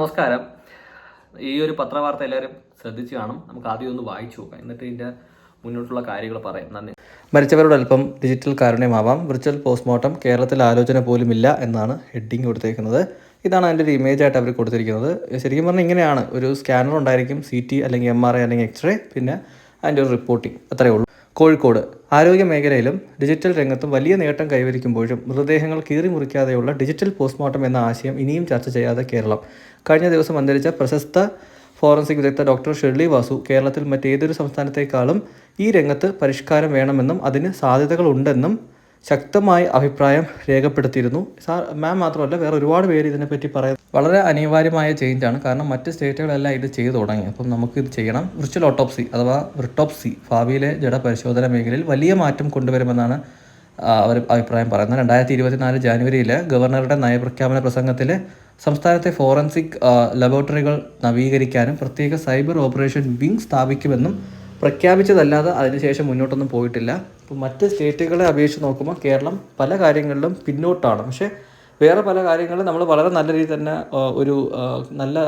നമസ്കാരം. ഈ ഒരു പത്രവാർത്ത എല്ലാവരും ശ്രദ്ധിച്ചു കാണും. നമുക്ക് ആദ്യം ഒന്ന് വായിച്ചു നോക്കാം. എന്നിട്ട് ഇതിന്റെ മുന്നോട്ടുള്ള കാര്യങ്ങൾ പറയാം. നന്ദി. മരിച്ചവരോട് അല്പം ഡിജിറ്റൽ കാരുണ്യമാവാം. വിർച്വൽ പോസ്റ്റ്മോർട്ടം കേരളത്തിൽ ആലോചന പോലും ഇല്ല എന്നാണ് ഹെഡിങ് കൊടുത്തേക്കുന്നത്. ഇതാണ് അതിന്റെ ഒരു ഇമേജ് ആയിട്ട് അവർ കൊടുത്തിരിക്കുന്നത്. ശരിക്കും പറഞ്ഞാൽ ഇങ്ങനെയാണ്. ഒരു സ്കാനർ ഉണ്ടായിരിക്കും സി ടി അല്ലെങ്കിൽ എം ആർ ഐ അല്ലെങ്കിൽ എക്സ്റേ പിന്നെ അതിന്റെ ഒരു റിപ്പോർട്ടിംഗ്. അത്രയേ ഉള്ളൂ. കോഴിക്കോട്. ആരോഗ്യ മേഖലയിലും ഡിജിറ്റൽ രംഗത്തും വലിയ നേട്ടം കൈവരിക്കുമ്പോഴും മൃതദേഹങ്ങൾ കീറി മുറിക്കാതെയുള്ള ഡിജിറ്റൽ പോസ്റ്റ്മോർട്ടം എന്ന ആശയം ഇനിയും ചർച്ച ചെയ്യാതെ കേരളം. കഴിഞ്ഞ ദിവസം അന്തരിച്ച പ്രശസ്ത ഫോറൻസിക് വിദഗ്ധ ഡോക്ടർ ഷെർലി വാസു കേരളത്തിൽ മറ്റേതൊരു സംസ്ഥാനത്തേക്കാളും ഈ രംഗത്ത് പരിഷ്കാരം വേണമെന്നും അതിന് സാധ്യതകളുണ്ടെന്നും ശക്തമായ അഭിപ്രായം രേഖപ്പെടുത്തിയിരുന്നു. സാർ മാം മാത്രമല്ല വേറെ ഒരുപാട് പേര് ഇതിനെപ്പറ്റി പറയാം വളരെ അനിവാര്യമായ ചേഞ്ചാണ് കാരണം മറ്റ് സ്റ്റേറ്റുകളെല്ലാം ഇത് ചെയ്തു തുടങ്ങി. അപ്പം നമുക്ക് ഇത് ചെയ്യണം. വിർച്വൽ ഓട്ടോപ്സി അഥവാ വിർട്ടോപ്സി ഭാവിയിലെ ജഡപരിശോധന മേഖലയിൽ വലിയ മാറ്റം കൊണ്ടുവരുമെന്നാണ് അവർ അഭിപ്രായം പറയുന്നത്. രണ്ടായിരത്തി ഇരുപത്തിനാല് ജാനുവരിയിൽ ഗവർണറുടെ നയപ്രഖ്യാപന പ്രസംഗത്തിൽ സംസ്ഥാനത്തെ ഫോറൻസിക് ലബോറട്ടറികൾ നവീകരിക്കാനും പ്രത്യേക സൈബർ ഓപ്പറേഷൻ വിങ് സ്ഥാപിക്കുമെന്നും പ്രഖ്യാപിച്ചതല്ലാതെ അതിനുശേഷം മുന്നോട്ടൊന്നും പോയിട്ടില്ല. അപ്പോൾ മറ്റ് സ്റ്റേറ്റുകളെ അപേക്ഷിച്ച് നോക്കുമ്പോൾ കേരളം പല കാര്യങ്ങളിലും പിന്നോട്ടാണ്. പക്ഷേ വേറെ പല കാര്യങ്ങളും നമ്മൾ വളരെ നല്ല രീതിയിൽ തന്നെ ഒരു നല്ല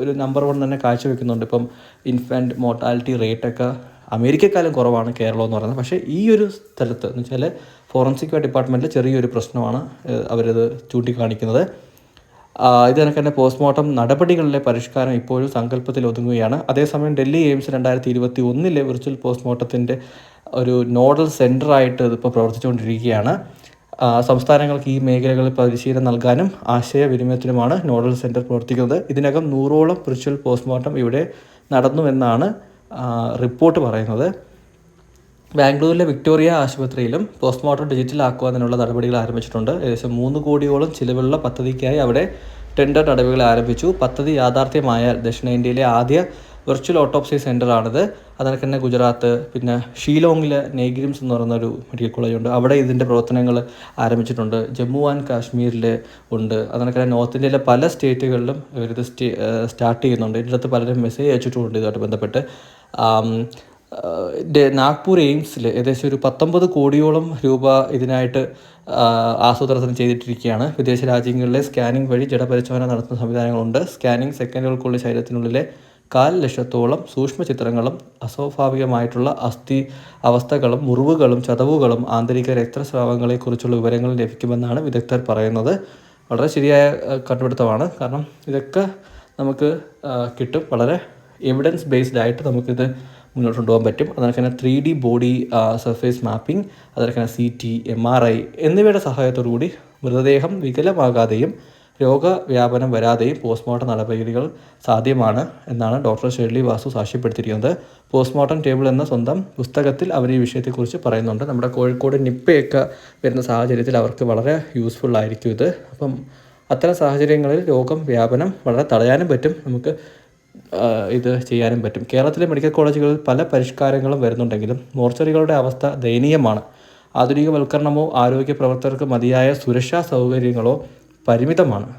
ഒരു നമ്പർ വൺ തന്നെ കാഴ്ചവെക്കുന്നുണ്ട്. ഇപ്പം ഇൻഫാന്റ് മോർട്ടാലിറ്റി റേറ്റൊക്കെ അമേരിക്കക്കാലം കുറവാണ് കേരളം എന്ന് പറയുന്നത്. പക്ഷേ ഈ ഒരു സ്ഥലത്ത് എന്ന് വെച്ചാൽ ഫോറൻസിക് ഡിപ്പാർട്ട്മെന്റിൽ ചെറിയൊരു പ്രശ്നമാണ് അവരത് ചൂണ്ടിക്കാണിക്കുന്നത്. ഇത് കണക്ക് തന്നെ പോസ്റ്റ്മോർട്ടം നടപടികളിലെ പരിഷ്കാരം ഇപ്പോഴും സങ്കല്പത്തിൽ ഒതുങ്ങുകയാണ്. അതേസമയം ഡൽഹി എയിംസ് രണ്ടായിരത്തി ഇരുപത്തി ഒന്നിലെ വിർച്വൽ പോസ്റ്റ്മോർട്ടത്തിന്റെ ഒരു നോഡൽ സെന്ററായിട്ട് ഇതിപ്പോൾ പ്രവർത്തിച്ചുകൊണ്ടിരിക്കുകയാണ് സംസ്ഥാനങ്ങൾക്ക് ഈ മേഖലകളിൽ പരിശീലനം നൽകാനും ആശയവിനിമയത്തിനുമാണ് നോഡൽ സെന്റർ പ്രവർത്തിക്കുന്നത്. ഇതിനകം നൂറോളം വിർച്വൽ പോസ്റ്റ്മോർട്ടം ഇവിടെ നടന്നുവെന്നാണ് റിപ്പോർട്ട് പറയുന്നത്. ബാംഗ്ലൂരിലെ വിക്ടോറിയ ആശുപത്രിയിലും പോസ്റ്റ്മോർട്ടം ഡിജിറ്റൽ ആക്കുവാനുള്ള നടപടികൾ ആരംഭിച്ചിട്ടുണ്ട്. ഏകദേശം മൂന്ന് കോടിയോളം ചിലവുള്ള പദ്ധതിക്കായി അവിടെ ടെൻഡർ നടപടികൾ ആരംഭിച്ചു. പദ്ധതി യാഥാർത്ഥ്യമായാൽ ദക്ഷിണേന്ത്യയിലെ ആദ്യ വെർച്വൽ ഓട്ടോപ്സി സെന്ററാണിത് അതുപോലെ തന്നെ ഗുജറാത്ത് പിന്നെ ഷീലോങ്ങിലെ നെയ്ഗ്രിംസ് എന്ന് പറയുന്ന ഒരു മെഡിക്കൽ കോളേജ് ഉണ്ട്. അവിടെ ഇതിന്റെ പ്രവർത്തനങ്ങൾ ആരംഭിച്ചിട്ടുണ്ട്. ജമ്മു ആൻഡ് കാശ്മീരിൽ ഉണ്ട്. അതുപോലെ തന്നെ നോർത്ത് ഇന്ത്യയിലെ പല സ്റ്റേറ്റുകളിലും ഇവരിത് സ്റ്റേ സ്റ്റാർട്ട് ചെയ്യുന്നുണ്ട്. ഇതിന്റെ അടുത്ത് പലരും മെസ്സേജ് അയച്ചിട്ടുമുണ്ട് ഇതുമായിട്ട് ബന്ധപ്പെട്ട്. നാഗ്പൂർ എയിംസിൽ ഏകദേശം ഒരു പത്തൊമ്പത് കോടിയോളം രൂപ ഇതിനായിട്ട് ആസൂത്രണം ചെയ്തിട്ടിരിക്കുകയാണ്. വിദേശ രാജ്യങ്ങളിലെ സ്കാനിംഗ് വഴി ജഡപരിശോധന നടത്തുന്ന സംവിധാനങ്ങളുണ്ട്. സ്കാനിംഗ് സെക്കൻഡുകൾക്കുള്ളിൽ ശരീരത്തിനുള്ളിലെ കാൽ ലക്ഷത്തോളം സൂക്ഷ്മ ചിത്രങ്ങളും അസ്വാഭാവികമായിട്ടുള്ള അസ്ഥി അവസ്ഥകളും മുറിവുകളും ചതവുകളും ആന്തരിക രക്തസ്രാവങ്ങളെക്കുറിച്ചുള്ള വിവരങ്ങൾ ലഭിക്കുമെന്നാണ് വിദഗ്ധർ പറയുന്നത്. വളരെ ശരിയായ കണ്ടുപിടുത്തമാണ്. കാരണം ഇതൊക്കെ നമുക്ക് കിട്ടും. വളരെ എവിഡൻസ് ബേസ്ഡ് ആയിട്ട് നമുക്കിത് മുന്നോട്ട് കൊണ്ടുപോകാൻ പറ്റും. അതുപോലെ തന്നെ three D body surface mapping അതുപോലെ തന്നെ C T M R I എന്നിവയുടെ സഹായത്തോടു കൂടി മൃതദേഹം വികലമാകാതെയും രോഗവ്യാപനം വരാതെയും പോസ്റ്റ്മോർട്ടം നടപടികൾ സാധ്യമാണ് എന്നാണ് ഡോക്ടർ ഷെർലി വാസു സാക്ഷ്യപ്പെടുത്തിയിരിക്കുന്നത്. പോസ്റ്റ്മോർട്ടം ടേബിൾ എന്ന സ്വന്തം പുസ്തകത്തിൽ അവർ ഈ വിഷയത്തെക്കുറിച്ച് പറയുന്നുണ്ട്. നമ്മുടെ കോഴിക്കോട് നിപ്പയൊക്കെ വരുന്ന സാഹചര്യത്തിൽ അവർക്ക് വളരെ യൂസ്ഫുൾ ആയിരിക്കും ഇത്. അപ്പം അത്തരം സാഹചര്യങ്ങളിൽ രോഗം വ്യാപനം വളരെ തടയാനും പറ്റും. നമുക്ക് ഇത് ചെയ്യാനും പറ്റും. കേരളത്തിലെ മെഡിക്കൽ കോളേജുകളിൽ പല പരിഷ്കാരങ്ങളും വരുന്നുണ്ടെങ്കിലും മോർച്ചറികളുടെ അവസ്ഥ ദയനീയമാണ്. ആധുനികവൽക്കരണമോ ആരോഗ്യ പ്രവർത്തകർക്ക് മതിയായ സുരക്ഷാ സൗകര്യങ്ങളോ പരിമിതമാണ്.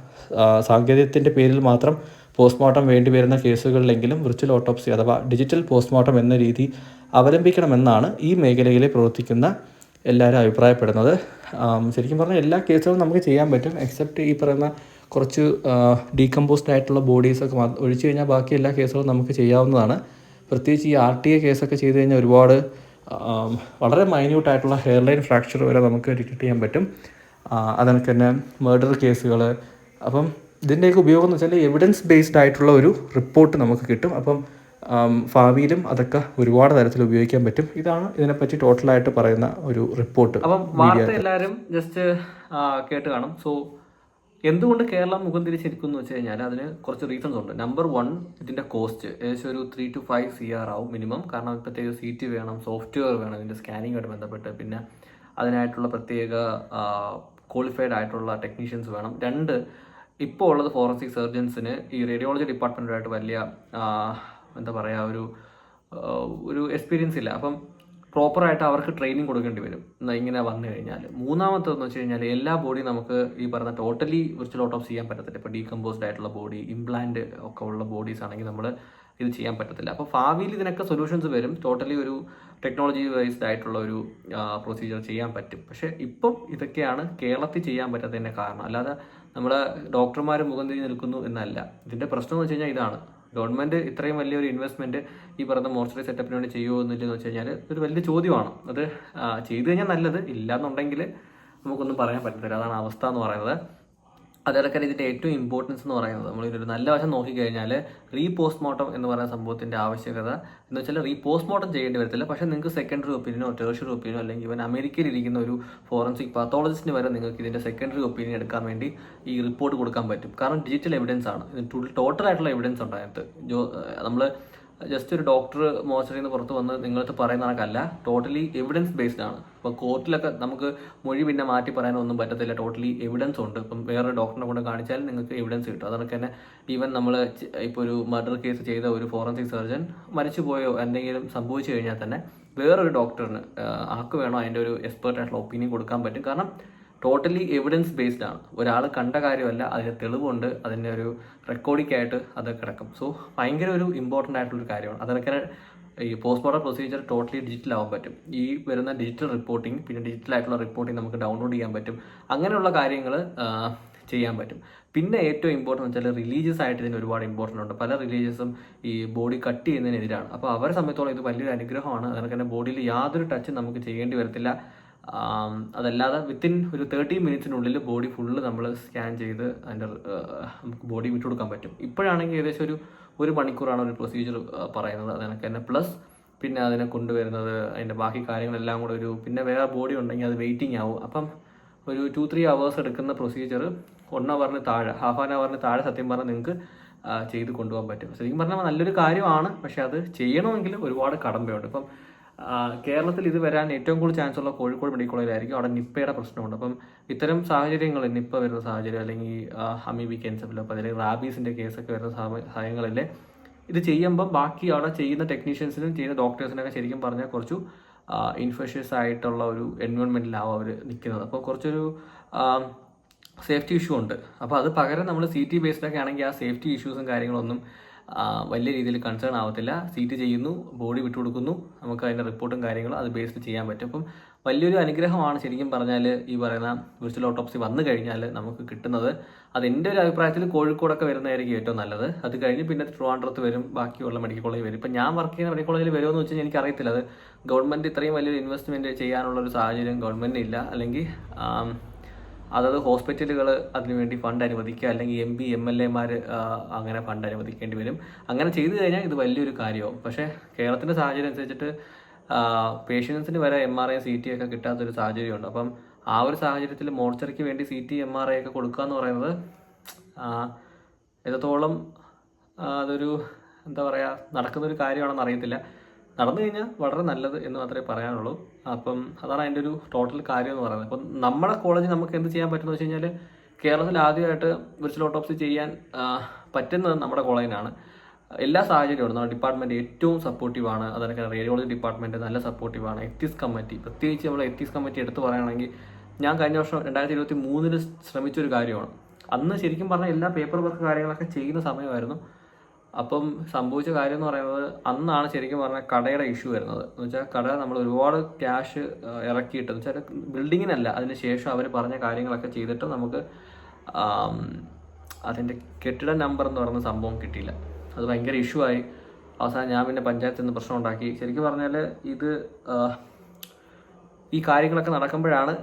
സാങ്കേതികത്തിന്റെ പേരിൽ മാത്രം പോസ്റ്റ്മോർട്ടം വേണ്ടി വരുന്ന കേസുകളിലെങ്കിലും വിർച്വൽ ഓട്ടോപ്സി അഥവാ ഡിജിറ്റൽ പോസ്റ്റ്മോർട്ടം എന്ന രീതി അവലംബിക്കണമെന്നാണ് ഈ മേഖലയിൽ പ്രവർത്തിക്കുന്ന എല്ലാവരും അഭിപ്രായപ്പെടുന്നത്. ശരിക്കും പറഞ്ഞാൽ എല്ലാ കേസുകളും നമുക്ക് ചെയ്യാൻ പറ്റും എക്സെപ്റ്റ് ഈ പറയുന്ന കുറച്ച് ഡീകമ്പോസ്ഡ് ആയിട്ടുള്ള ബോഡീസൊക്കെ ഒഴിച്ചു കഴിഞ്ഞാൽ ബാക്കി എല്ലാ കേസുകളും നമുക്ക് ചെയ്യാവുന്നതാണ്. പ്രത്യേകിച്ച് ഈ ആർ ടി എ കേസൊക്കെ ചെയ്ത് കഴിഞ്ഞാൽ ഒരുപാട് വളരെ മൈന്യൂട്ട് ആയിട്ടുള്ള ഹെയർലൈൻ ഫ്രാക്ചർ വരെ നമുക്ക് ഡിറ്റക്ട് ചെയ്യാൻ പറ്റും. ആ, തന്നെ മർഡർ കേസുകൾ അപ്പം ഇതിന്റെയൊക്കെ ഉപയോഗം എന്ന് വെച്ചാൽ എവിഡൻസ് ബേസ്ഡ് ആയിട്ടുള്ള ഒരു റിപ്പോർട്ട് നമുക്ക് കിട്ടും. അപ്പം ഭാവിയിലും അതൊക്കെ ഒരുപാട് തരത്തിൽ ഉപയോഗിക്കാൻ പറ്റും. ഇതാണ് ഇതിനെപ്പറ്റി ടോട്ടലായിട്ട് പറയുന്ന ഒരു റിപ്പോർട്ട് അപ്പം വാർത്ത എല്ലാവരും ജസ്റ്റ് കേട്ട് കാണും. സോ എന്തുകൊണ്ട് കേരളം മുഖം തിരിച്ചിരിക്കുന്നു വെച്ച് കഴിഞ്ഞാൽ അതിന് കുറച്ച് റീസൺസ് ഉണ്ട്. നമ്പർ വൺ ഇതിന്റെ കോസ്റ്റ് ഏകദേശം ഒരു three to five C R ആവും മിനിമം കാരണം പ്രത്യേക സീറ്റ് വേണം സോഫ്റ്റ്വെയർ വേണം ഇതിന്റെ സ്കാനിങ്ങുമായിട്ട് ബന്ധപ്പെട്ട്. പിന്നെ അതിനായിട്ടുള്ള പ്രത്യേക ക്വാളിഫൈഡ് ആയിട്ടുള്ള ടെക്നീഷ്യൻസ് വേണം. രണ്ട് ഇപ്പോൾ ഉള്ളത് ഫോറൻസിക് സർജൻസിന് ഈ റേഡിയോളജി ഡിപ്പാർട്ട്മെന്റുമായിട്ട് വലിയ എന്താ പറയുക ഒരു ഒരു എക്സ്പീരിയൻസ് ഇല്ല. അപ്പം പ്രോപ്പറായിട്ട് അവർക്ക് ട്രെയിനിങ് കൊടുക്കേണ്ടി വരും. ഇങ്ങനെ വന്നു കഴിഞ്ഞാൽ. മൂന്നാമത്തെന്ന് വെച്ച് കഴിഞ്ഞാൽ എല്ലാ ബോഡി നമുക്ക് ഈ പറഞ്ഞ ടോട്ടലി വിർച്വൽ ഓട്ടോപ്സ് ചെയ്യാൻ പറ്റത്തില്ല. ഇപ്പോൾ ഡീകമ്പോസ്ഡ് ആയിട്ടുള്ള ബോഡി ഇംപ്ലാന്റ് ഒക്കെ ഉള്ള ബോഡീസ് ആണെങ്കിൽ നമ്മൾ ഇത് ചെയ്യാൻ പറ്റത്തില്ല. അപ്പോൾ ഭാവിയിൽ ഇതിനൊക്കെ സൊല്യൂഷൻസ് വരും. ടോട്ടലി ഒരു ടെക്നോളജി വൈസ്ഡ് ആയിട്ടുള്ള ഒരു പ്രൊസീജിയർ ചെയ്യാൻ പറ്റും. പക്ഷേ ഇപ്പം ഇതൊക്കെയാണ് കേരളത്തിൽ ചെയ്യാൻ പറ്റാത്തതിന്റെ കാരണം. അല്ലാതെ നമ്മുടെ ഡോക്ടർമാർ മുഖം തിരിഞ്ഞ് നിൽക്കുന്നു എന്നല്ല. ഇതിന്റെ പ്രശ്നം എന്ന് വെച്ച് കഴിഞ്ഞാൽ ഇതാണ്. ഗവൺമെന്റ് ഇത്രയും വലിയൊരു ഇൻവെസ്റ്റ്മെന്റ് ഈ പറഞ്ഞ മോർച്ചറി സെറ്റപ്പിന് വേണ്ടി ചെയ്യുമോ എന്നില്ലെന്ന് വെച്ച് കഴിഞ്ഞാൽ ഒരു വലിയ ചോദ്യമാണ്. അത് ചെയ്തു കഴിഞ്ഞാൽ നല്ലത്. ഇല്ലാന്നുണ്ടെങ്കിൽ നമുക്കൊന്നും പറയാൻ പറ്റത്തില്ല. അതാണ് അവസ്ഥ എന്ന് പറയുന്നത്. അതിലൊക്കെ ഇതിന്റെ ഏറ്റവും ഇമ്പോർട്ടൻസ് എന്ന് പറയുന്നത്. നമ്മൾ ഒരു നല്ല വശം നോക്കിക്കഴിഞ്ഞാൽ റീ പോസ്റ്റ്മോർട്ടം എന്ന് പറയുന്ന സംഭവത്തിന്റെ ആവശ്യകത എന്ന് വെച്ചാൽ റീ പോസ്റ്റ്മോർട്ടം ചെയ്യേണ്ടി വരത്തില്ല. പക്ഷേ നിങ്ങൾക്ക് സെക്കൻഡറി ഒപ്പീനിയനോ ടേർഷറി ഒപ്പീനിയനോ അല്ലെങ്കിൽ ഇവൻ അമേരിക്കയിൽ ഇരിക്കുന്ന ഒരു ഫോറൻസിക് പാത്തോളജിസ്റ്റിന് വരെ നിങ്ങൾക്ക് ഇതിന്റെ സെക്കൻഡറി ഒപ്പീനിയൻ എടുക്കാൻ വേണ്ടി ഈ റിപ്പോർട്ട് കൊടുക്കാൻ പറ്റും. കാരണം ഡിജിറ്റൽ എവിഡൻസ് ആണ്. ഇത് ടോട്ടൽ ആയിട്ടുള്ള എവിഡൻസ് ഉണ്ട് അതിനകത്ത്. ജോ നമ്മൾ ജസ്റ്റ് ഒരു ഡോക്ടർ മോശറിയിൽ പുറത്ത് വന്ന് നിങ്ങളടുത്ത് പറയുന്ന കണക്കല്ല. ടോട്ടലി എവിഡൻസ് ബേസ്ഡ് ആണ്. ഇപ്പോൾ കോർട്ടിലൊക്കെ നമുക്ക് മൊഴി പിന്നെ മാറ്റി പറയാനൊന്നും പറ്റത്തില്ല. ടോട്ടലി എവിഡൻസ് ഉണ്ട്. ഇപ്പം വേറെ ഡോക്ടറിനെ കൊണ്ട് കാണിച്ചാൽ നിങ്ങൾക്ക് എവിഡൻസ് കിട്ടും. അതൊക്കെ തന്നെ ഈവൻ നമ്മൾ ഇപ്പോൾ ഒരു മർഡർ കേസ് ചെയ്ത ഒരു ഫോറൻസിക് സർജൻ മരിച്ചുപോയോ എന്തെങ്കിലും സംഭവിച്ചു കഴിഞ്ഞാൽ തന്നെ വേറൊരു ഡോക്ടറിന് ആർക്ക് വേണോ അതിന്റെ ഒരു എക്സ്പേർട്ട് ആയിട്ടുള്ള ഒപ്പീനിയൻ കൊടുക്കാൻ പറ്റും. കാരണം ടോട്ടലി എവിഡൻസ് ബേസ്ഡ് ആണ്. ഒരാൾ കണ്ട കാര്യമല്ല അതിന് തെളിവുണ്ട് അതിന്റെ ഒരു റെക്കോർഡിംഗ് ആയിട്ട് അത് കിടക്കും. സോ ഭയങ്കര ഒരു ഇമ്പോർട്ടന്റ് ആയിട്ടുള്ളൊരു കാര്യമാണ്. അതൊക്കെ ഈ പോസ്റ്റ്മോർട്ടം പ്രൊസീജിയർ ടോട്ടലി ഡിജിറ്റൽ ആവാൻ പറ്റും. ഈ വരുന്ന ഡിജിറ്റൽ റിപ്പോർട്ടിംഗ് പിന്നെ ഡിജിറ്റൽ ആയിട്ടുള്ള റിപ്പോർട്ടിംഗ് നമുക്ക് ഡൗൺലോഡ് ചെയ്യാൻ പറ്റും. അങ്ങനെയുള്ള കാര്യങ്ങൾ ചെയ്യാൻ പറ്റും. പിന്നെ ഏറ്റവും ഇമ്പോർട്ടന്റ് വെച്ചാൽ റിലീജിയസ് ആയിട്ട് ഇതിന് ഒരുപാട് ഇമ്പോർട്ടന്റ് ഉണ്ട്. പല റിലീജിയസും ഈ ബോഡി കട്ട് ചെയ്യുന്നതിനെതിരാണ്. അപ്പോൾ അവരെ സംബന്ധിച്ചോളം ഇത് വലിയൊരു അനുഗ്രഹമാണ്. അതുകൊണ്ട് തന്നെ ബോഡിയിൽ യാതൊരു ടച്ചും നമുക്ക് ചെയ്യേണ്ടി വരത്തില്ല. അതല്ലാതെ വിത്തിൻ ഒരു തേർട്ടി മിനിറ്റ്സിനുള്ളിൽ ബോഡി ഫുള്ള് നമ്മൾ സ്കാൻ ചെയ്ത് അതിന്റെ നമുക്ക് ബോഡി വിട്ടുകൊടുക്കാൻ പറ്റും. ഇപ്പോഴാണെങ്കിൽ ഏകദേശം ഒരു ഒരു മണിക്കൂറാണ് ഒരു പ്രൊസീജിയർ പറയുന്നത്. അതിനൊക്കെ തന്നെ പ്ലസ് പിന്നെ അതിനെ കൊണ്ടുവരുന്നത് അതിന്റെ ബാക്കി കാര്യങ്ങളെല്ലാം കൂടെ ഒരു പിന്നെ വേറെ ബോഡി ഉണ്ടെങ്കിൽ അത് വെയിറ്റിംഗ് ആവും. അപ്പം ഒരു ടു ത്രീ അവേഴ്സ് എടുക്കുന്ന പ്രൊസീജിയർ വൺ അവറിന് താഴെ ഹാഫ് ആൻ അവറിന് താഴെ സത്യം പറഞ്ഞാൽ നിങ്ങൾക്ക് ചെയ്ത് കൊണ്ടുപോകാൻ പറ്റും. ശരിക്കും പറഞ്ഞാൽ നല്ലൊരു കാര്യമാണ് പക്ഷേ അത് ചെയ്യണമെങ്കിൽ ഒരുപാട് കടമ്പയുണ്ട്. ഇപ്പം കേരളത്തിൽ ഇത് വരാൻ ഏറ്റവും കൂടുതൽ ചാൻസ് ഉള്ള കോഴിക്കോട് മെഡിക്കൽ കോളേജിലായിരിക്കും അവിടെ നിപ്പയുടെ പ്രശ്നമുണ്ട്. അപ്പം ഇത്തരം സാഹചര്യങ്ങൾ നിപ്പ വരുന്ന സാഹചര്യം അല്ലെങ്കിൽ അമീബിക് എൻസെഫലോപ്പ് അല്ലെങ്കിൽ റാബീസിന്റെ കേസൊക്കെ വരുന്ന സാഹചര്യങ്ങളിൽ ഇത് ചെയ്യുമ്പം ബാക്കി അവിടെ ചെയ്യുന്ന ടെക്നീഷ്യൻസിനും ചെയ്യുന്ന ഡോക്ടേഴ്സിനൊക്കെ ശരിക്കും പറഞ്ഞാൽ കുറച്ചു ഇൻഫെഷ്യസ് ആയിട്ടുള്ള ഒരു എൻവയോൺമെന്റിലാവും അവർ നിൽക്കുന്നത് അപ്പോൾ കുറച്ചൊരു സേഫ്റ്റി ഇഷ്യൂ ഉണ്ട്. അപ്പോൾ അത് പകരം നമ്മൾ സി ടി ബേസ്ഡൊക്കെ ആണെങ്കിൽ ആ സേഫ്റ്റി ഇഷ്യൂസും കാര്യങ്ങളൊന്നും വലിയ രീതിയിൽ കൺസേൺ ആവത്തില്ല. സീറ്റ് ചെയ്യുന്നു ബോഡി വിട്ടുകൊടുക്കുന്നു. നമുക്ക് അതിന്റെ റിപ്പോർട്ടും കാര്യങ്ങളും അത് ബേസ്ഡ് ചെയ്യാൻ പറ്റും. അപ്പം വലിയൊരു അനുഗ്രഹമാണ് ശരിക്കും പറഞ്ഞാൽ ഈ പറയുന്ന വിർച്വൽ ഓട്ടോപ്സി വന്നു കഴിഞ്ഞാൽ നമുക്ക് കിട്ടുന്നത്. അത് എന്റെ ഒരു അഭിപ്രായത്തിൽ കോഴിക്കോടൊക്കെ വരുന്നതായിരിക്കും ഏറ്റവും നല്ലത്. അത് കഴിഞ്ഞ് പിന്നെ ട്രിവാൻഡ്രത്ത് വരും ബാക്കിയുള്ള മെഡിക്കൽ കോളേജ് വരും. ഇപ്പം ഞാൻ വർക്ക് ചെയ്യുന്ന മെഡിക്കൽ കോളേജിൽ വരുമെന്ന് വെച്ചാൽ എനിക്ക് അറിയത്തില്ല. അത് ഗവൺമെന്റ് ഇത്രയും വലിയൊരു ഇൻവെസ്റ്റ്മെന്റ് ചെയ്യാനുള്ള ഒരു സാഹചര്യം ഗവൺമെന്റ് ഇല്ല. അല്ലെങ്കിൽ ആം, അതത് ഹോസ്പിറ്റലുകൾ അതിനുവേണ്ടി ഫണ്ട് അനുവദിക്കുക അല്ലെങ്കിൽ എം പി എം എൽ എമാർ അങ്ങനെ ഫണ്ട് അനുവദിക്കേണ്ടി വരും. അങ്ങനെ ചെയ്തു കഴിഞ്ഞാൽ ഇത് വലിയൊരു കാര്യമാവും പക്ഷേ കേരളത്തിന്റെ സാഹചര്യം അനുസരിച്ചിട്ട് പേഷ്യൻസിന് വരെ M R I C T ഒക്കെ കിട്ടാത്തൊരു സാഹചര്യമുണ്ട്. അപ്പം ആ ഒരു സാഹചര്യത്തിൽ മോർച്ചറിക്ക് വേണ്ടി C T M R I ഒക്കെ കൊടുക്കുക എന്ന് പറയുന്നത് എത്രത്തോളം അതൊരു എന്താ പറയുക നടക്കുന്നൊരു കാര്യമാണെന്ന് അറിയത്തില്ല. നടന്നു കഴിഞ്ഞാൽ വളരെ നല്ലത് എന്ന് മാത്രമേ പറയാനുള്ളൂ. അപ്പം അതാണ് അതിന്റെ ഒരു ടോട്ടൽ കാര്യം എന്ന് പറയുന്നത്. അപ്പം നമ്മുടെ കോളേജ് നമുക്ക് എന്ത് ചെയ്യാൻ പറ്റുമെന്ന് വെച്ച് കഴിഞ്ഞാൽ കേരളത്തിൽ ആദ്യമായിട്ട് വിർച്വൽ ഓട്ടോപ്സി ചെയ്യാൻ പറ്റുന്നത് നമ്മുടെ കോളേജിനാണ് എല്ലാ സാഹചര്യവും നമ്മുടെ ഡിപ്പാർട്ട്മെന്റ് ഏറ്റവും സപ്പോർട്ടീവാണ് അതൊക്കെ റേഡിയോളജി ഡിപ്പാർട്ട്മെന്റ് നല്ല സപ്പോർട്ടീവാണ് എത്തിസ് കമ്മിറ്റി പ്രത്യേകിച്ച് നമ്മൾ എത്തിസ് കമ്മിറ്റി എടുത്തു പറയുകയാണെങ്കിൽ ഞാൻ കഴിഞ്ഞ വർഷം രണ്ടായിരത്തി ഇരുപത്തി മൂന്നിൽ ശ്രമിച്ചൊരു കാര്യമാണ്. അന്ന് ശരിക്കും പറഞ്ഞാൽ എല്ലാ പേപ്പർ വർക്ക് കാര്യങ്ങളൊക്കെ ചെയ്യുന്ന സമയമായിരുന്നു. അപ്പം സംഭവിച്ച കാര്യം എന്ന് പറയുന്നത് അന്നാണ് ശരിക്കും പറഞ്ഞാൽ കടയുടെ ഇഷ്യൂ വരുന്നത്. എന്ന് വെച്ചാൽ കട നമ്മൾ ഒരുപാട് ക്യാഷ് ഇറക്കിയിട്ട് എന്ന് വെച്ചാൽ ബിൽഡിങ്ങിനല്ല അതിന് ശേഷം അവർ പറഞ്ഞ കാര്യങ്ങളൊക്കെ ചെയ്തിട്ട് നമുക്ക് അതിന്റെ കെട്ടിട നമ്പർ എന്ന് പറയുന്ന സംഭവം കിട്ടിയില്ല. അത് ഭയങ്കര ഇഷ്യൂ ആയി. അവസാനം ഞാൻ പിന്നെ പഞ്ചായത്തിൽ നിന്ന് പ്രശ്നം ഉണ്ടാക്കി. ശരിക്കും പറഞ്ഞാൽ ഇത് ഈ കാര്യങ്ങളൊക്കെ നടക്കുമ്പോഴാണ്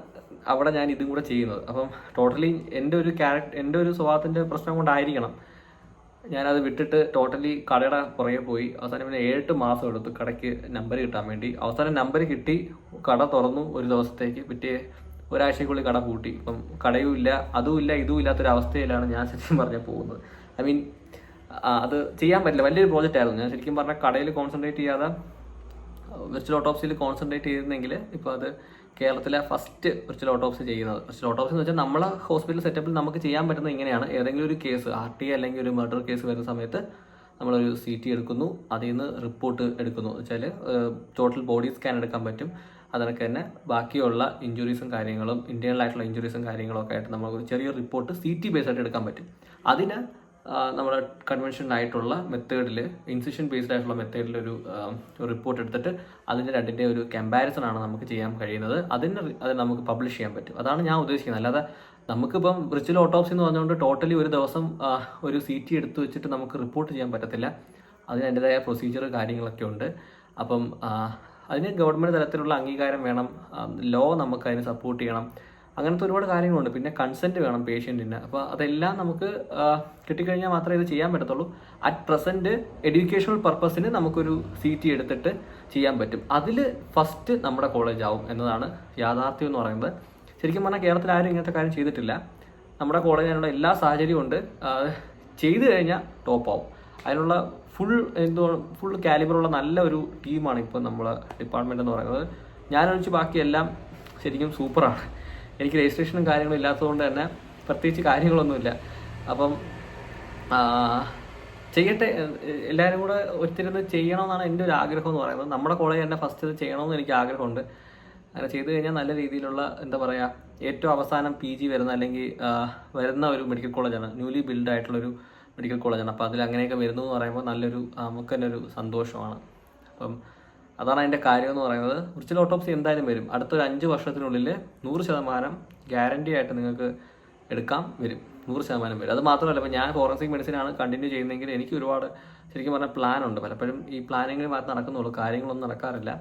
അവിടെ ഞാൻ ഇതും കൂടെ ചെയ്യുന്നത്. അപ്പം ടോട്ടലി എന്റെ ഒരു ക്യാരക്ടർ എന്റെ ഒരു സ്വഭാവത്തിന്റെ പ്രശ്നം കൊണ്ടായിരിക്കണം ഞാനത് വിട്ടിട്ട് ടോട്ടലി കടയുടെ പുറകെ പോയി. അവസാനം പിന്നെ ഏഴെട്ട് മാസം എടുത്തു കടയ്ക്ക് നമ്പർ കിട്ടാൻ വേണ്ടി. അവസാനം നമ്പർ കിട്ടി കട തുറന്നു ഒരു ദിവസത്തേക്ക്. പിറ്റേ ഒരാഴ്ചക്കുള്ളിൽ കട പൂട്ടി. ഇപ്പം കടയും ഇല്ല അതും ഇല്ല ഇതും ഇല്ലാത്തൊരവസ്ഥയിലാണ് ഞാൻ ശരിക്കും പറഞ്ഞാൽ പോകുന്നത്. ഐ മീൻ അത് ചെയ്യാൻ പറ്റില്ല. വലിയൊരു പ്രോജക്റ്റ് ആയിരുന്നു. ഞാൻ ശരിക്കും പറഞ്ഞാൽ കടയിൽ കോൺസെൻട്രേറ്റ് ചെയ്യാതെ വെർച്വൽ ഓട്ടോപ്സിയിൽ കോൺസെൻട്രേറ്റ് ചെയ്തിരുന്നെങ്കിൽ ഇപ്പോൾ അത് കേരളത്തിലെ ഫസ്റ്റ് വെർച്വൽ ഓട്ടോപ്സി ചെയ്യുന്നത്. വെർച്വൽ ഓട്ടോപ്സി എന്ന് വെച്ചാൽ നമ്മളെ ഹോസ്പിറ്റൽ സെറ്റപ്പിൽ നമുക്ക് ചെയ്യാൻ പറ്റുന്നത് ഇങ്ങനെയാണ്. ഏതെങ്കിലും ഒരു കേസ് ആർ ടി അല്ലെങ്കിൽ ഒരു മർഡർ കേസ് വരുന്ന സമയത്ത് നമ്മളൊരു സി ടി എടുക്കുന്നു. അതിൽ നിന്ന് റിപ്പോർട്ട് എടുക്കുന്നു. വെച്ചാൽ ടോട്ടൽ ബോഡി സ്കാൻ എടുക്കാൻ പറ്റും. അതിനൊക്കെ തന്നെ ബാക്കിയുള്ള ഇഞ്ചുറീസും കാര്യങ്ങളും ഇന്റേണൽ ആയിട്ടുള്ള ഇഞ്ചുറീസും കാര്യങ്ങളൊക്കെ ആയിട്ട് നമ്മൾ ചെറിയ റിപ്പോർട്ട് സി ടി ബേസ് ആയിട്ട് എടുക്കാൻ പറ്റും. അതിന് നമ്മുടെ കൺവെൻഷൻ ആയിട്ടുള്ള മെത്തേഡിൽ ഇൻസിഷൻ ബേസ്ഡ് ആയിട്ടുള്ള മെത്തേഡിൽ ഒരു റിപ്പോർട്ട് എടുത്തിട്ട് അതിന്റെ രണ്ടിന്റെ ഒരു കമ്പാരിസൺ ആണ് നമുക്ക് ചെയ്യാൻ കഴിയുന്നത്. അതിന് അത് നമുക്ക് പബ്ലിഷ് ചെയ്യാൻ പറ്റും. അതാണ് ഞാൻ ഉദ്ദേശിക്കുന്നത്. അല്ലാതെ നമുക്കിപ്പം ബ്രിച്ചൽ ഓട്ടോപ്സി എന്ന് പറഞ്ഞുകൊണ്ട് ടോട്ടലി ഒരു ദിവസം ഒരു സി ടി എടുത്തു വെച്ചിട്ട് നമുക്ക് റിപ്പോർട്ട് ചെയ്യാൻ പറ്റത്തില്ല. അതിന് അതിന്റെതായ പ്രൊസീജിയർ കാര്യങ്ങളൊക്കെ ഉണ്ട്. അപ്പം അതിന് ഗവൺമെന്റ് തലത്തിലുള്ള അംഗീകാരം വേണം. ലോ നമുക്ക് അതിന് സപ്പോർട്ട് ചെയ്യണം. അങ്ങനത്തെ ഒരുപാട് കാര്യങ്ങളുണ്ട്. പിന്നെ കൺസെന്റ് വേണം പേഷ്യന്റിന് അപ്പോൾ അതെല്ലാം നമുക്ക് കിട്ടിക്കഴിഞ്ഞാൽ മാത്രമേ ഇത് ചെയ്യാൻ പറ്റത്തുള്ളൂ. അറ്റ് പ്രസന്റ് എഡ്യൂക്കേഷണൽ പർപ്പസിന് നമുക്കൊരു സി ടി എടുത്തിട്ട് ചെയ്യാൻ പറ്റും. അതിൽ ഫസ്റ്റ് നമ്മുടെ കോളേജ് ആവും എന്നതാണ് യാഥാർത്ഥ്യം എന്ന് പറയുന്നത്. ശരിക്കും പറഞ്ഞാൽ കേരളത്തിൽ ആരും ഇങ്ങനത്തെ കാര്യം ചെയ്തിട്ടില്ല. നമ്മുടെ കോളേജ് അതിനുള്ള എല്ലാ സാഹചര്യവും ഉണ്ട്. ചെയ്തു കഴിഞ്ഞാൽ ടോപ്പ് ആവും. അതിനുള്ള ഫുൾ എന്തോ ഫുൾ കാലിബറുള്ള നല്ല ഒരു ടീമാണ് ഇപ്പോൾ നമ്മളെ ഡിപ്പാർട്ട്മെന്റ് എന്ന് പറയുന്നത്. ഞാനൊഴിച്ച് ബാക്കിയെല്ലാം ശരിക്കും സൂപ്പറാണ് എനിക്ക് രജിസ്ട്രേഷനും കാര്യങ്ങളും ഇല്ലാത്തതുകൊണ്ട് തന്നെ പ്രത്യേകിച്ച് കാര്യങ്ങളൊന്നുമില്ല. അപ്പം ചെയ്യട്ടെ എല്ലാവരും കൂടെ ഒത്തിരുന്ന് ചെയ്യണമെന്നാണ് എന്റെ ഒരു ആഗ്രഹം എന്ന് പറയുന്നത്. നമ്മുടെ കോളേജ് തന്നെ ഫസ്റ്റ് ഇത് ചെയ്യണമെന്ന് എനിക്ക് ആഗ്രഹമുണ്ട്. അങ്ങനെ ചെയ്തു കഴിഞ്ഞാൽ നല്ല രീതിയിലുള്ള എന്താ പറയുക ഏറ്റവും അവസാനം പി ജി വരുന്ന അല്ലെങ്കിൽ വരുന്ന ഒരു മെഡിക്കൽ കോളേജാണ് ന്യൂലി ബിൽഡ് ആയിട്ടുള്ളൊരു മെഡിക്കൽ കോളേജാണ് അപ്പോൾ അതിൽ അങ്ങനെയൊക്കെ വരുന്നു എന്ന് പറയുമ്പോൾ നല്ലൊരു നമുക്ക് തന്നെ ഒരു സന്തോഷമാണ്. അപ്പം അതാണ് അതിന്റെ കാര്യം എന്ന് പറയുന്നത്. ഒറിജിനൽ ഓട്ടോപ്സി എന്തായാലും വരും. അടുത്തൊരു അഞ്ച് വർഷത്തിനുള്ളിൽ നൂറ് ശതമാനം ഗ്യാരണ്ടി ആയിട്ട് നിങ്ങൾക്ക് എടുക്കാം വരും. നൂറ് ശതമാനം വരും. അത് മാത്രമല്ല ഇപ്പോൾ ഞാൻ ഫോറൻസിക് മെഡിസിനാണ് കണ്ടിന്യൂ ചെയ്യുന്നതെങ്കിൽ എനിക്ക് ഒരുപാട് ശരിക്കും പറഞ്ഞാൽ പ്ലാൻ ഉണ്ട്. പലപ്പോഴും ഈ പ്ലാനിങ്ങിൽ മാത്രം നടക്കുന്നുള്ളൂ. കാര്യങ്ങളൊന്നും നടക്കാറില്ല.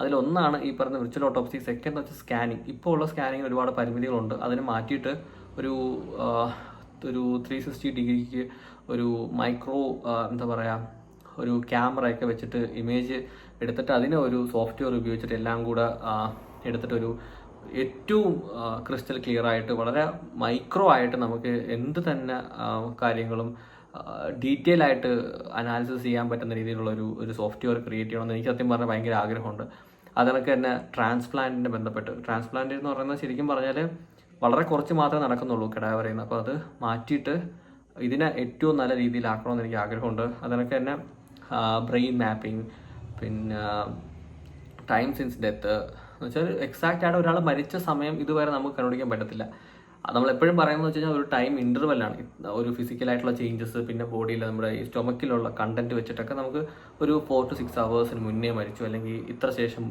അതിലൊന്നാണ് ഈ പറഞ്ഞ വിർച്വൽ ഓട്ടോപ്സി സെക്കൻഡ് വെച്ചാൽ സ്കാനിങ് ഇപ്പോൾ ഉള്ള സ്കാനിങ്ങിന് ഒരുപാട് പരിമിതികളുണ്ട്. അതിന് മാറ്റിയിട്ട് ഒരു ഒരു ത്രീ സിക്സ്റ്റി ഡിഗ്രിക്ക് ഒരു മൈക്രോ എന്താ പറയുക ഒരു ക്യാമറയൊക്കെ വെച്ചിട്ട് ഇമേജ് എടുത്തിട്ട് അതിനെ ഒരു സോഫ്റ്റ്വെയർ ഉപയോഗിച്ചിട്ട് എല്ലാം കൂടെ എടുത്തിട്ടൊരു ഏറ്റവും ക്രിസ്റ്റൽ ക്ലിയർ ആയിട്ട് വളരെ മൈക്രോ ആയിട്ട് നമുക്ക് എന്ത് തന്നെ കാര്യങ്ങളും ഡീറ്റെയിൽ ആയിട്ട് അനാലിസിസ് ചെയ്യാൻ പറ്റുന്ന രീതിയിലുള്ള ഒരു ഒരു സോഫ്റ്റ്വെയർ ക്രിയേറ്റ് ചെയ്യണമെന്ന് എനിക്ക് സത്യം പറഞ്ഞാൽ ഭയങ്കര ആഗ്രഹമുണ്ട്. അതിനൊക്കെ തന്നെ ട്രാൻസ്പ്ലാന്റിനെ ബന്ധപ്പെട്ട് ട്രാൻസ്പ്ലാന്റ് എന്ന് പറയുന്നത് ശരിക്കും പറഞ്ഞാൽ വളരെ കുറച്ച് മാത്രമേ നടക്കുന്നുള്ളൂ കിടാവ് പറയുന്നത് അപ്പോൾ അത് മാറ്റിയിട്ട് ഇതിനെ ഏറ്റവും നല്ല രീതിയിലാക്കണമെന്ന് എനിക്ക് ആഗ്രഹമുണ്ട്. അതിനൊക്കെ തന്നെ ബ്രെയിൻ മാപ്പിംഗ് പിന്നെ ടൈം സിൻസ് ഡെത്ത് എന്ന് വെച്ചാൽ എക്സാക്റ്റ് ആയിട്ട് ഒരാൾ മരിച്ച സമയം ഇതുവരെ നമുക്ക് കണ്ടുപിടിക്കാൻ പറ്റത്തില്ല. നമ്മൾ എപ്പോഴും പറയുന്നത് വെച്ച് കഴിഞ്ഞാൽ ഒരു ടൈം ഇന്റർവെല്ലാണ് ഒരു ഫിസിക്കലായിട്ടുള്ള ചേഞ്ചസ് പിന്നെ ബോഡിയിൽ നമ്മുടെ ഈ സ്റ്റൊമക്കിലുള്ള കണ്ടന്റ് വെച്ചിട്ടൊക്കെ നമുക്ക് ഒരു ഫോർ ടു സിക്സ് അവേഴ്സിന് മുന്നേ മരിച്ചു. അല്ലെങ്കിൽ ഇത്ര ശേഷം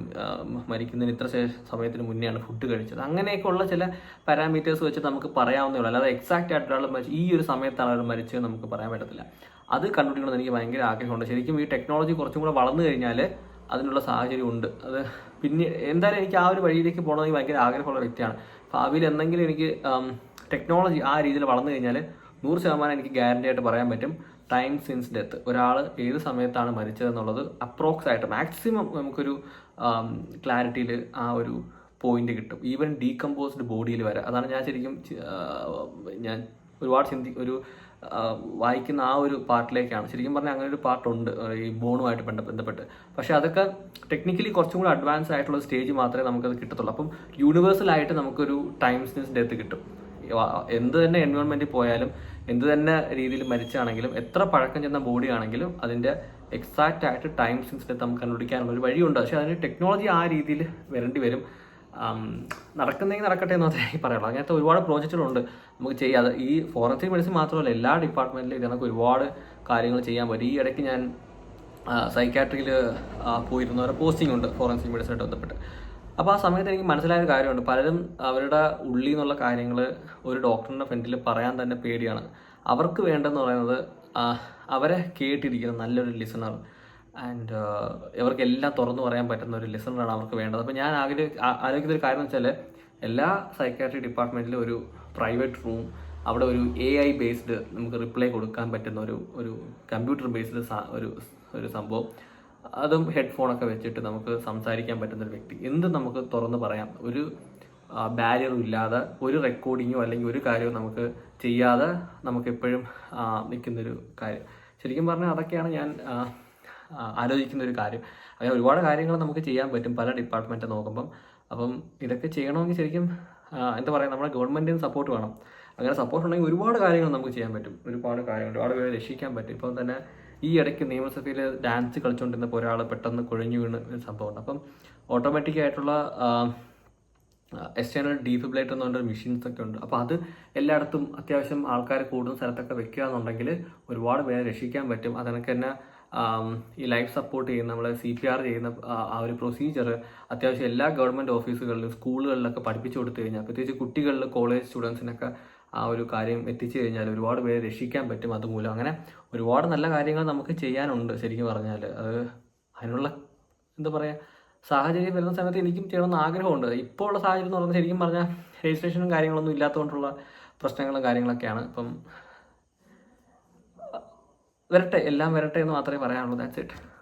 മരിക്കുന്നതിന് ഇത്ര ശേഷം സമയത്തിന് മുന്നെയാണ് ഫുഡ് കഴിച്ചത്. അങ്ങനെയൊക്കെയുള്ള ചില പാരാമീറ്റേഴ്സ് വെച്ച് നമുക്ക് പറയാവുന്നേ ഉള്ളൂ. അല്ലാതെ എക്സാക്റ്റ് ആയിട്ട് ഒരാൾ മരിച്ചു ഈ ഒരു സമയത്താണ് അവർ മരിച്ചത് നമുക്ക് പറയാൻ പറ്റത്തില്ല. അത് കണ്ടുപിടിക്കണമെന്ന് എനിക്ക് ഭയങ്കര ആഗ്രഹമുണ്ട്. ശരിക്കും ഈ ടെക്നോളജി കുറച്ചും കൂടെ വളർന്നു കഴിഞ്ഞാൽ അതിനുള്ള സാഹചര്യം ഉണ്ട്. അത് പിന്നെ എന്തായാലും എനിക്ക് ആ ഒരു വഴിയിലേക്ക് പോകണമെന്ന് എനിക്ക് ഭയങ്കര ആഗ്രഹമുള്ള വ്യക്തിയാണ്. ഭാവിയിൽ എന്തെങ്കിലും എനിക്ക് ടെക്നോളജി ആ രീതിയിൽ വളർന്നു കഴിഞ്ഞാൽ നൂറ് ശതമാനം എനിക്ക് ഗ്യാരണ്ടി ആയിട്ട് പറയാൻ പറ്റും. ടൈം സിൻസ് ഡെത്ത് ഒരാൾ ഏത് സമയത്താണ് മരിച്ചതെന്നുള്ളത് അപ്രോക്സ് ആയിട്ട് മാക്സിമം നമുക്കൊരു ക്ലാരിറ്റിയിൽ ആ ഒരു പോയിന്റ് കിട്ടും. ഈവൻ ഡീകമ്പോസ്ഡ് ബോഡിയിൽ വരെ. അതാണ് ഞാൻ ശരിക്കും ഞാൻ ഒരുപാട് ചിന്തി ഒരു വായിക്കുന്ന ആ ഒരു പാർട്ടിലേക്കാണ് ശരിക്കും പറഞ്ഞാൽ അങ്ങനെ ഒരു പാർട്ടുണ്ട് ഈ ബോണുമായിട്ട് ബന്ധ- ബന്ധപ്പെട്ട്. പക്ഷേ അതൊക്കെ ടെക്നിക്കലി കുറച്ചും കൂടി അഡ്വാൻസ് ആയിട്ടുള്ള സ്റ്റേജ് മാത്രമേ നമുക്കത് കിട്ടത്തുള്ളൂ. അപ്പം യൂണിവേഴ്സൽ ആയിട്ട് നമുക്കൊരു ടൈം സിൻസ് ഡെത്ത് കിട്ടും. എന്ത് തന്നെ എൻവയോൺമെന്റിൽ പോയാലും എന്ത് തന്നെ രീതിയിൽ മരിച്ചാണെങ്കിലും എത്ര പഴക്കം ചെന്ന ബോഡി ആണെങ്കിലും അതിന്റെ എക്സാക്റ്റ് ആയിട്ട് ടൈം ഡെത്ത് നമുക്ക് കണ്ടുപിടിക്കാനുള്ള ഒരു വഴിയുണ്ട്. പക്ഷേ അതിന് ടെക്നോളജി ആ രീതിയിൽ വരേണ്ടി വരും. നടക്കുന്നെങ്കിൽ നടക്കട്ടെ എന്ന് മാത്രമേ പറയുള്ളൂ അങ്ങനത്തെ ഒരുപാട് പ്രോജക്റ്റുകളുണ്ട്. നമുക്ക് ചെയ്യാതെ ഈ ഫോറൻസിക് മെഡിസിൻ മാത്രമല്ല എല്ലാ ഡിപ്പാർട്ട്മെന്റിലും ഇതിനൊക്കെ ഒരുപാട് കാര്യങ്ങൾ ചെയ്യാൻ പറ്റും. ഈ ഇടയ്ക്ക് ഞാൻ സൈക്കാട്രിയിൽ പോയിരുന്ന. ഒരു പോസ്റ്റിംഗ് ഉണ്ട് ഫോറൻസിക് മെഡിസിനായിട്ട് ബന്ധപ്പെട്ട്. അപ്പോൾ ആ സമയത്ത് എനിക്ക് മനസ്സിലായ ഒരു കാര്യമുണ്ട്. പലരും അവരുടെ ഉള്ളിൽ നിന്നുള്ള കാര്യങ്ങൾ ഒരു ഡോക്ടറിന്റെ ഫ്രണ്ടിൽ പറയാൻ തന്നെ പേടിയാണ്. അവർക്ക് വേണ്ടതെന്ന് പറയുന്നത് അവരെ കേട്ടിരിക്കുന്ന നല്ലൊരു ലിസണർ ആൻഡ് ഇവർക്ക് എല്ലാം തുറന്നു പറയാൻ പറ്റുന്ന ഒരു ലിസണറാണ് അവർക്ക് വേണ്ടത്. അപ്പോൾ ഞാൻ ആഗ്രഹ ആലോചിക്കുന്ന ഒരു കാര്യം എന്ന് വെച്ചാൽ എല്ലാ സൈക്കാട്രി ഡിപ്പാർട്ട്മെന്റിലും ഒരു പ്രൈവറ്റ് റൂം അവിടെ ഒരു എ ഐ ബേസ്ഡ് നമുക്ക് റിപ്ലൈ കൊടുക്കാൻ പറ്റുന്ന ഒരു ഒരു കമ്പ്യൂട്ടർ ബേസ്ഡ് ഒരു ഒരു സംഭവം. അതും ഹെഡ്ഫോണൊക്കെ വെച്ചിട്ട് നമുക്ക് സംസാരിക്കാൻ പറ്റുന്ന ഒരു വ്യക്തി. എന്ത് നമുക്ക് തുറന്ന് പറയാം. ഒരു ബാരിയറും ഇല്ലാതെ ഒരു റെക്കോർഡിങ്ങോ അല്ലെങ്കിൽ ഒരു കാര്യവും നമുക്ക് ചെയ്യാതെ നമുക്ക് എപ്പോഴും നിൽക്കുന്നൊരു കാര്യം. ശരിക്കും പറഞ്ഞാൽ അതൊക്കെയാണ് ഞാൻ ആലോചിക്കുന്ന ഒരു കാര്യം. അങ്ങനെ ഒരുപാട് കാര്യങ്ങൾ നമുക്ക് ചെയ്യാൻ പറ്റും. പല ഡിപ്പാർട്ട്മെന്റ് നോക്കുമ്പം. അപ്പം ഇതൊക്കെ ചെയ്യണമെങ്കിൽ ശരിക്കും എന്താ പറയുക നമ്മുടെ ഗവൺമെന്റിന് സപ്പോർട്ട് വേണം. അങ്ങനെ സപ്പോർട്ട് ഉണ്ടെങ്കിൽ ഒരുപാട് കാര്യങ്ങൾ നമുക്ക് ചെയ്യാൻ പറ്റും. ഒരുപാട് കാര്യങ്ങൾ ഒരുപാട് പേരെ രക്ഷിക്കാൻ പറ്റും. ഇപ്പം തന്നെ ഈ ഇടയ്ക്ക് നിയമസഭയിൽ ഡാൻസ് കളിച്ചുകൊണ്ടിരുന്നപ്പോൾ ഒരാൾ പെട്ടെന്ന് കുഴഞ്ഞു വീണ് ഒരു സംഭവമുണ്ട് അപ്പം ഓട്ടോമാറ്റിക് ആയിട്ടുള്ള എക്സ്റ്റേണൽ ഡീഫിബിലേറ്റർ എന്ന് പറഞ്ഞൊരു മെഷീൻസ് ഒക്കെ ഉണ്ട്. അപ്പോൾ അത് എല്ലായിടത്തും അത്യാവശ്യം ആൾക്കാർ കൂടുന്ന സ്ഥലത്തൊക്കെ വെക്കുക എന്നുണ്ടെങ്കിൽ ഒരുപാട് പേരെ രക്ഷിക്കാൻ പറ്റും. അതിനൊക്കെ തന്നെ ഈ ലൈഫ് സപ്പോർട്ട് ചെയ്യുന്ന നമ്മളെ സി പി ആർ ചെയ്യുന്ന ആ ഒരു പ്രൊസീജിയർ അത്യാവശ്യം എല്ലാ ഗവൺമെന്റ് ഓഫീസുകളിലും സ്കൂളുകളിലൊക്കെ പഠിപ്പിച്ചു കൊടുത്തു കഴിഞ്ഞാൽ പ്രത്യേകിച്ച് കുട്ടികളിൽ കോളേജ് സ്റ്റുഡൻസിനൊക്കെ ആ ഒരു കാര്യം എത്തിച്ചു കഴിഞ്ഞാൽ ഒരുപാട് പേരെ രക്ഷിക്കാൻ പറ്റും അതുമൂലം. അങ്ങനെ ഒരുപാട് നല്ല കാര്യങ്ങൾ നമുക്ക് ചെയ്യാനുണ്ട് ശരിക്കും പറഞ്ഞാൽ അത് അതിനുള്ള എന്താ പറയുക സാഹചര്യം വരുന്ന സമയത്ത് എനിക്കും ചെയ്യണമെന്ന് ആഗ്രഹമുണ്ട്. ഇപ്പോൾ ഉള്ള സാഹചര്യം എന്ന് പറഞ്ഞാൽ ശരിക്കും പറഞ്ഞാൽ രജിസ്ട്രേഷനും കാര്യങ്ങളൊന്നും ഇല്ലാത്തതുകൊണ്ടുള്ള പ്രശ്നങ്ങളും കാര്യങ്ങളൊക്കെയാണ്. ഇപ്പം വരട്ടെ എല്ലാം വരട്ടെ എന്ന് മാത്രമേ പറയാനുള്ളൂ. That's it